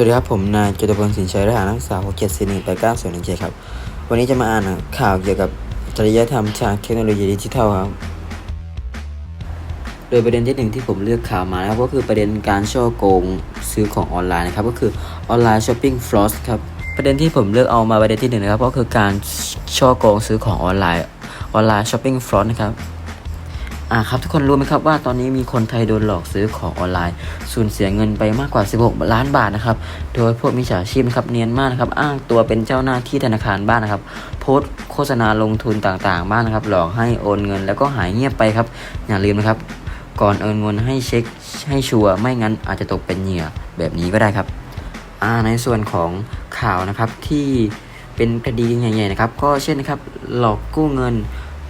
วัสดีครับ ผมนายจตุพลสินชัยรหัสนักศึกษา6 7 4 1 8 9 0 1 7ครับ วันนี้จะมาอ่านข่าวเกี่ยวกับจริยธรรมทางเทคโนโลยีดิจิทัลครับ โดยประเด็นที่หนึ่งที่ผมเลือกข่าวมานะครับก็คือประเด็นการช่อโกงซื้อของออนไลน์นะครับก็คือออนไลน์ช้อปปิ้งฟลอสครับ ประเด็นที่ผมเลือกเอามาประเด็นที่หนึ่งนะครับก็คือการช่อโกงซื้อของออนไลน์ออนไลน์ช้อปปิ้งฟลอสนะครับ อ่าครับทุกคนรู้ไหมครับว่าตอนนี้มีคนไทยโดนหลอกซื้อของออนไลน์สูญเสียเงินไปมากกว่า 16 ล้านบาทนะครับโดยพวกมิจฉาชีพนะครับเนียนมากนะครับอ้างตัวเป็นเจ้าหน้าที่ธนาคารบ้านนะครับ โพสต์โฆษณาลงทุนต่างๆ บ้านนะครับ หลอกให้โอนเงินแล้วก็หายเงียบไปครับ อย่าลืมนะครับ ก่อนโอนเงินให้เช็คให้ชัวร์ไม่งั้นอาจจะตกเป็นเหยื่อแบบนี้ก็ได้ครับอ่าในส่วนของข่าวนะครับที่เป็นคดีใหญ่ๆนะครับ ก็เช่นนะครับหลอกกู้เงิน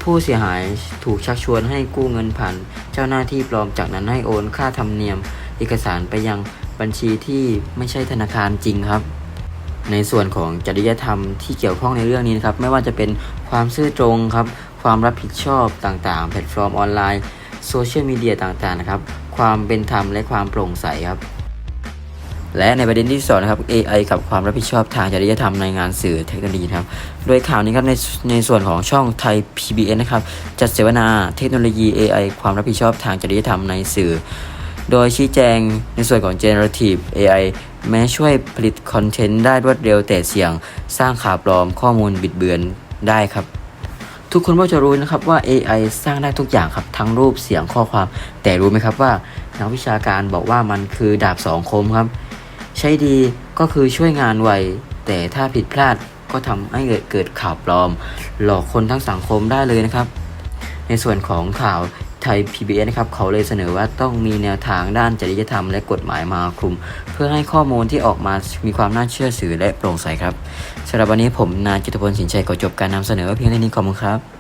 ผู้เสียหายถูกชักชวนให้กู้เงินผ่านเจ้าหน้าที่ปลอมจากนั้นให้โอนค่าธรรมเนียม เอกสารไปยังบัญชีที่ไม่ใช่ธนาคารจริงครับ ในส่วนของจริยธรรมที่เกี่ยวข้องในเรื่องนี้นะครับ ไม่ว่าจะเป็นความซื่อตรงครับ ความรับผิดชอบต่างๆ แพลตฟอร์มออนไลน์โซเชียลมีเดียต่างๆนะครับ ความเป็นธรรมและความโปร่งใสครับ และในประเด็นที่สองนะครับ AI กับความรับผิดชอบทางจริยธรรมในงานสื่อเทคโนโลยีครับ โดยข่าวนี้ครับในในส่วนของช่องไทย PBS นะครับจัดเสวนาเทคโนโลยี AI ความรับผิดชอบทางจริยธรรมในสื่อ โดยชี้แจงในส่วนของ generative AI แม้ช่วยผลิตคอนเทนต์ได้รวดเร็วแต่เสี่ยง สร้างข่าวปลอมข้อมูลบิดเบือนได้ครับทุกคนก็จะรู้นะครับว่า AI สร้างได้ทุกอย่างครับทั้งรูปเสียงข้อความ แต่รู้ไหมครับว่านักวิชาการบอกว่ามันคือดาบสองคมครับ ใช้ดีก็คือช่วยงานไว แต่ถ้าผิดพลาดก็ทำให้เกิดข่าวปลอม หลอกคนทั้งสังคมได้เลยนะครับ ในส่วนของข่าวไทย PBS นะครับเขาเลยเสนอว่าต้องมีแนวทางด้านจริยธรรมและกฎหมายมาคลุม เพื่อให้ข้อมูลที่ออกมามีความน่าเชื่อถือและโปร่งใสครับสำหรับวันนี้ผมนายจิตพลสินชัยขอจบการนำเสนอเพียงเท่านี้ขอบคุณครับ